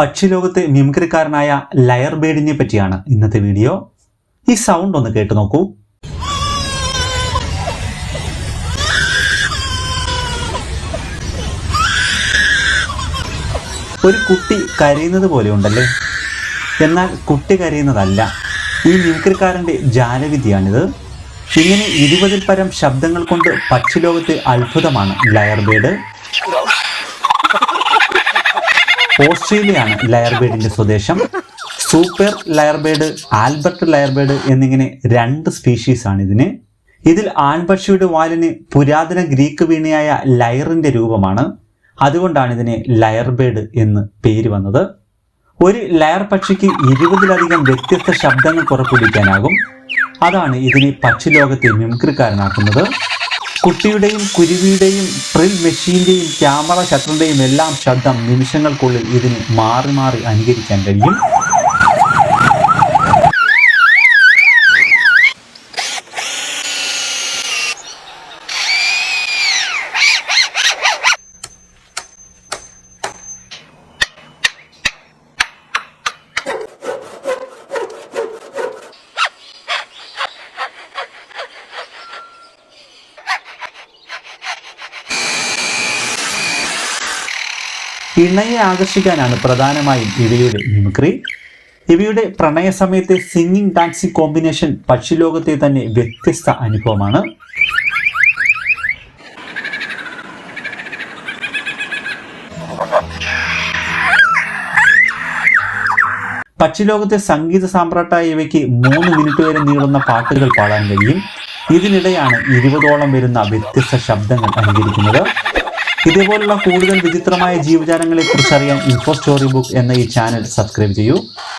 പക്ഷിലോകത്തെ മിമിക്രിക്കാരനായ layer ബേഡിനെ പറ്റിയാണ് ഇന്നത്തെ video. ഈ സൗണ്ട് ഒന്ന് കേട്ടു നോക്കൂ. ഒരു കുട്ടി കരയുന്നത് പോലെ ഉണ്ടല്ലേ? എന്നാൽ കുട്ടി കരയുന്നതല്ല. ഈ മിമിക്രിക്കാരന്റെ ജാലവിധിയാണിത് ഇങ്ങനെ ഇരുപതിൽ പരം ശബ്ദങ്ങൾ കൊണ്ട് പക്ഷിലോകത്തെ അത്ഭുതമാണ് ലയർ ബേഡ്. ഓസ്ട്രേലിയയാണ് ലയർബേഡിന്റെ സ്വദേശം. സൂപ്പർ ലയർബേഡ് ആൽബർട്ട് ലയർബേഡ് എന്നിങ്ങനെ രണ്ട് സ്പീഷീസ് ആണ് ഇതിന്. ഇതിൽ ആൺപക്ഷിയുടെ വാലിന് പുരാതന ഗ്രീക്ക് വീണയായ ലയറിന്റെ രൂപമാണ്. അതുകൊണ്ടാണ് ഇതിനെ ലയർബേഡ് എന്ന് പേര് വന്നത്. ഒരു ലയർ പക്ഷിക്ക് ഇരുപതിലധികം വ്യത്യസ്ത ശബ്ദങ്ങൾ പുറപ്പെടുവിക്കാനാകും. അതാണ് ഇതിനെ പക്ഷിലോകത്തെ മിമിക്രിക്കാരനാക്കുന്നത്. കുട്ടിയുടെയും കുരുവിയുടെയും ഡ്രിൽ മെഷീന്റെയും ക്യാമറ ഷട്ടറിന്റെയും എല്ലാം ശബ്ദം നിമിഷങ്ങൾക്കുള്ളിൽ ഇതിന് മാറി മാറി അനുകരിക്കാൻ കഴിയും. ഇണയെ ആകർഷിക്കാനാണ് പ്രധാനമായും ഇവയുടെ മിമിക്രി. ഇവയുടെ പ്രണയ സമയത്തെ സിംഗിങ് ഡാൻസിങ് കോമ്പിനേഷൻ പക്ഷിലോകത്തെ തന്നെ വ്യത്യസ്ത അനുഭവമാണ്. പക്ഷിലോകത്തെ സംഗീത സാമ്രാട്ടായ ഇവയ്ക്ക് മൂന്ന് മിനിറ്റ് വരെ നീളുന്ന പാട്ടുകൾ പാടാൻ കഴിയും. ഇതിനിടെയാണ് ഇരുപതോളം വരുന്ന വ്യത്യസ്ത ശബ്ദങ്ങൾ അനുകരിക്കുന്നത്. ഇതേപോലുള്ള കൂടുതൽ വിചിത്രമായ ജീവജാലങ്ങളെ കുറിച്ചറിയാൻ ഇൻഫോ സ്റ്റോറി ബുക്ക് എന്ന ഈ ചാനൽ സബ്സ്ക്രൈബ് ചെയ്യൂ.